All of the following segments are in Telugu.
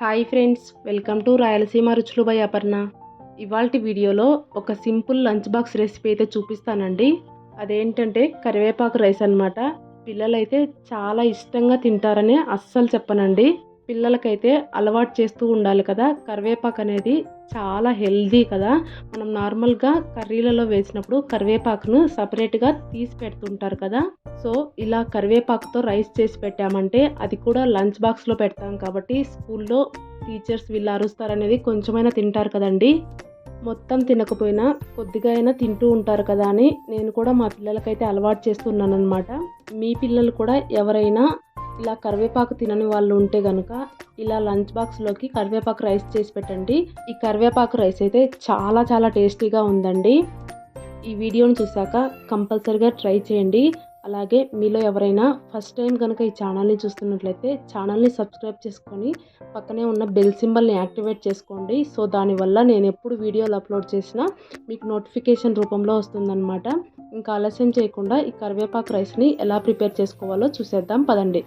Hi friends welcome to Rayalaseema రుచులు బై అపర్ణ. ఇవాళ వీడియోలో ఒక సింపుల్ లంచ్ బాక్స్ రెసిపీ అయితే చూపిస్తానండి. అదేంటంటే కరివేపాకు రైస్ అనమాట పిల్లలైతే చాలా ఇష్టంగా తింటారని అస్సలు చెప్పనండి. పిల్లలకైతే అలవాటు చేస్తూ ఉండాలి కదా కరివేపాకు అనేది చాలా హెల్దీ కదా. మనం నార్మల్గా కర్రీలలో వేసినప్పుడు కరివేపాకును సపరేట్గా తీసి పెడుతుంటారు కదా. సో ఇలా కరివేపాకుతో రైస్ చేసి పెట్టామంటే అది కూడా లంచ్ బాక్స్లో పెడతాం కాబట్టి స్కూల్లో టీచర్స్ వీళ్ళు అరుస్తారనేది కొంచెమైనా తింటారు కదండి. మొత్తం తినకపోయినా కొద్దిగా అయినా తింటూ ఉంటారు కదా అని నేను కూడా మా పిల్లలకైతే అలవాటు చేస్తున్నాను అనమాట మీ పిల్లలు కూడా ఎవరైనా ఇలా కరివేపాకు తినని వాళ్ళు ఉంటే కనుక ఇలా లంచ్ బాక్స్లోకి కరివేపాకు రైస్ చేసి పెట్టండి. ఈ కరివేపాకు రైస్ అయితే చాలా చాలా టేస్టీగా ఉందండి. ఈ వీడియోని చూసాక కంపల్సరిగా ట్రై చేయండి. అలాగే మీలో ఎవరైనా ఫస్ట్ టైం కనుక ఈ ఛానల్ని చూస్తున్నట్లయితే ఛానల్ని సబ్స్క్రైబ్ చేసుకొని పక్కనే ఉన్న బెల్ సింబల్ని యాక్టివేట్ చేసుకోండి. సో దానివల్ల నేను ఎప్పుడు వీడియోలు అప్లోడ్ చేసినా మీకు నోటిఫికేషన్ రూపంలో వస్తుందన్నమాట. ఇంకా ఆలస్యం చేయకుండా ఈ కరివేపాకు రైస్ని ఎలా ప్రిపేర్ చేసుకోవాలో చూసేద్దాం. పదండి.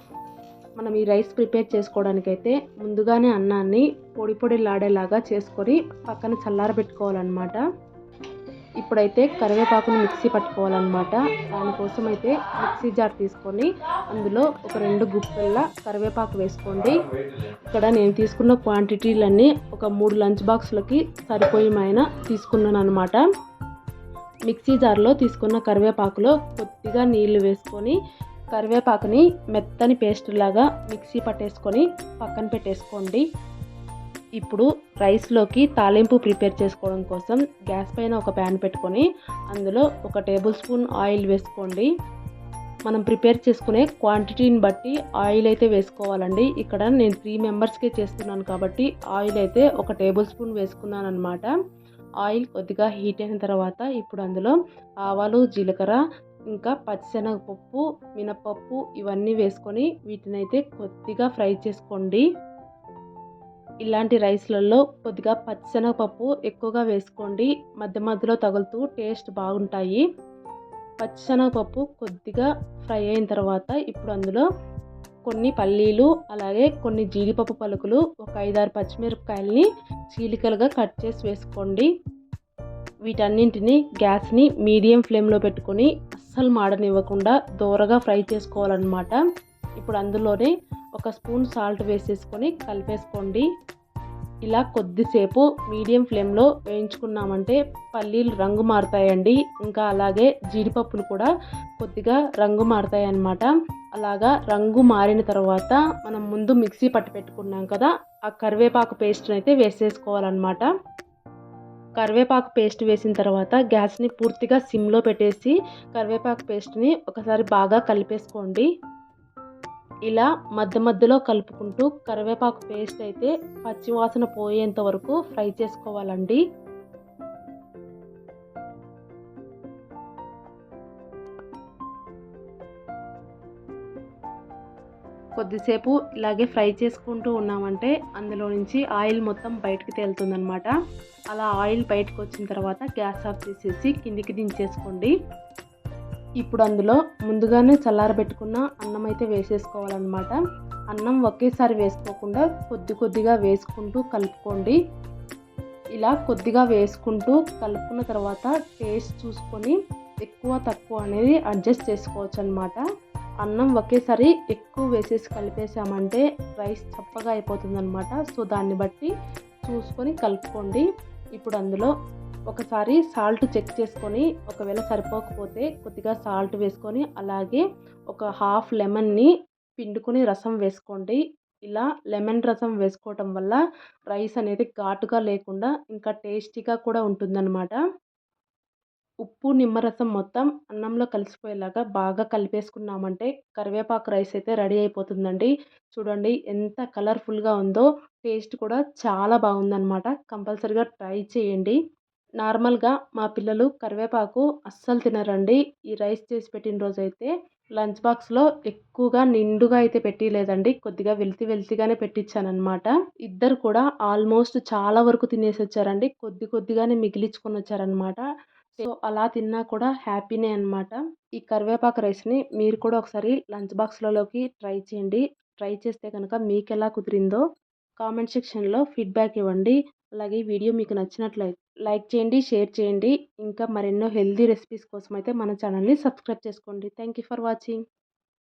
మనం ఈ రైస్ ప్రిపేర్ చేసుకోవడానికైతే ముందుగానే అన్నాన్ని పొడి పొడి లాడేలాగా చేసుకొని పక్కన చల్లారబెట్టుకోవాలన్నమాట. ఇప్పుడైతే కరివేపాకును మిక్సీ పట్టుకోవాలన్నమాట. దానికోసం అయితే మిక్సీ జార్ తీసుకొని అందులో ఒక రెండు గుప్పెల్ల కరివేపాకు వేసుకోండి. ఇక్కడ నేను తీసుకున్న క్వాంటిటీలన్నీ ఒక మూడు లంచ్ బాక్స్లకి సరిపోయేమైన తీసుకున్నాను అనమాట మిక్సీ జార్లో తీసుకున్న కరివేపాకులో కొద్దిగా నీళ్ళు వేసుకొని కరివేపాకుని మెత్తని పేస్ట్ లాగా మిక్సీ పట్టేసుకొని పక్కన పెట్టేసుకోండి. ఇప్పుడు రైస్లోకి తాలింపు ప్రిపేర్ చేసుకోవడం కోసం గ్యాస్ పైన ఒక ప్యాన్ పెట్టుకొని అందులో ఒక టేబుల్ స్పూన్ ఆయిల్ వేసుకోండి. మనం ప్రిపేర్ చేసుకునే క్వాంటిటీని బట్టి ఆయిల్ అయితే వేసుకోవాలండి. ఇక్కడ నేను త్రీ మెంబర్స్కే చేస్తున్నాను కాబట్టి ఆయిల్ అయితే ఒక టేబుల్ స్పూన్ వేసుకున్నాను అనమాట ఆయిల్ కొద్దిగా హీట్ అయిన తర్వాత ఇప్పుడు అందులో ఆవాలు జీలకర్ర ఇంకా పచ్చిశనగపప్పు మినపప్పు ఇవన్నీ వేసుకొని వీటిని అయితే కొద్దిగా ఫ్రై చేసుకోండి. ఇలాంటి రైస్లలో కొద్దిగా పచ్చిశనగపప్పు ఎక్కువగా వేసుకోండి. మధ్య మధ్యలో తగులుతూ టేస్ట్ బాగుంటాయి. పచ్చిశనగపప్పు కొద్దిగా ఫ్రై అయిన తర్వాత ఇప్పుడు అందులో కొన్ని పల్లీలు అలాగే కొన్ని జీడిపప్పు పలుకులు ఒక ఐదారు పచ్చిమిరపకాయలని చీలికలుగా కట్ చేసి వేసుకోండి. వీటన్నింటిని గ్యాస్ని మీడియం ఫ్లేమ్లో పెట్టుకొని అస్సలు మాడనివ్వకుండా దూరగా ఫ్రై చేసుకోవాలన్నమాట. ఇప్పుడు అందులోనే ఒక స్పూన్ సాల్ట్ వేసేసుకొని కలిపేసుకోండి. ఇలా కొద్దిసేపు మీడియం ఫ్లేమ్లో వేయించుకున్నామంటే పల్లీలు రంగు మారుతాయండి. ఇంకా అలాగే జీడిపప్పులు కూడా కొద్దిగా రంగు మారుతాయి అన్నమాట అలాగా రంగు మారిన తర్వాత మనం ముందు మిక్సీ పట్టి పెట్టుకున్నాం కదా ఆ కరివేపాకు పేస్ట్ని అయితే వేసేసుకోవాలన్నమాట. కరివేపాకు పేస్ట్ వేసిన తర్వాత గ్యాస్ని పూర్తిగా సిమ్లో పెట్టేసి కరివేపాకు పేస్ట్ని ఒకసారి బాగా కలిపేసుకోండి. ఇలా మధ్య మధ్యలో కలుపుకుంటూ కరివేపాకు పేస్ట్ అయితే పచ్చివాసన పోయేంత వరకు ఫ్రై చేసుకోవాలండి. కొద్దిసేపు ఇలాగే ఫ్రై చేసుకుంటూ ఉన్నామంటే అందులో నుంచి ఆయిల్ మొత్తం బయటకు తేలుతుందనమాట అలా ఆయిల్ బయటకు వచ్చిన తర్వాత గ్యాస్ ఆఫ్ చేసేసి కిందికి దించేసుకోండి. ఇప్పుడు అందులో ముందుగానే చల్లారబెట్టుకున్న అన్నం అయితే వేసేసుకోవాలన్నమాట. అన్నం ఒకేసారి వేసుకోకుండా కొద్ది కొద్దిగా వేసుకుంటూ కలుపుకోండి. ఇలా కొద్దిగా వేసుకుంటూ కలుపుకున్న తర్వాత టేస్ట్ చూసుకొని ఎక్కువ తక్కువ అనేది అడ్జస్ట్ చేసుకోవచ్చు అనమాట అన్నం ఒకేసారి ఎక్కువ వేసేసి కలిపేసామంటే రైస్ చప్పగా అయిపోతుందనమాట సో దాన్ని బట్టి చూసుకొని కలుపుకోండి. ఇప్పుడు అందులో ఒకసారి సాల్ట్ చెక్ చేసుకొని ఒకవేళ సరిపోకపోతే కొద్దిగా సాల్ట్ వేసుకొని అలాగే ఒక హాఫ్ లెమన్ని పిండుకొని రసం వేసుకోండి. ఇలా లెమన్ రసం వేసుకోవటం వల్ల రైస్ అనేది ఘాటుగా లేకుండా ఇంకా టేస్టీగా కూడా ఉంటుందన్నమాట. ఉప్పు నిమ్మరసం మొత్తం అన్నంలో కలిసిపోయేలాగా బాగా కలిపేసుకున్నామంటే కరివేపాకు రైస్ అయితే రెడీ అయిపోతుందండి. చూడండి ఎంత కలర్ఫుల్గా ఉందో టేస్ట్ కూడా చాలా బాగుందన్నమాట. కంపల్సరిగా ట్రై చేయండి. నార్మల్గా మా పిల్లలు కరివేపాకు అస్సలు తినరండి. ఈ రైస్ చేసి పెట్టిన రోజు అయితే లంచ్ బాక్స్లో ఎక్కువగా నిండుగా అయితే పెట్టలేదండి కొద్దిగా వెల్తి వెల్తిగానే పెట్టించానమాట ఇద్దరు కూడా ఆల్మోస్ట్ చాలా వరకు తినేసి వచ్చారండి కొద్ది కొద్దిగానే మిగిలించుకొని వచ్చారనమాట సో అలా తిన్నా కూడా హ్యాపీనే అనమాట ఈ కరివేపాకు రైస్ని మీరు కూడా ఒకసారి లంచ్ బాక్స్లలోకి ట్రై చేయండి. ట్రై చేస్తే కనుక మీకు ఎలా కుదిరిందో కామెంట్ సెక్షన్లో ఫీడ్బ్యాక్ ఇవ్వండి. అలాగే ఈ వీడియో మీకు నచ్చినట్లయితే లైక్ చేయండి షేర్ చేయండి. ఇంకా మరెన్నో హెల్దీ రెసిపీస్ కోసం అయితే మన ఛానల్ని సబ్స్క్రైబ్ చేసుకోండి. Thank you for watching.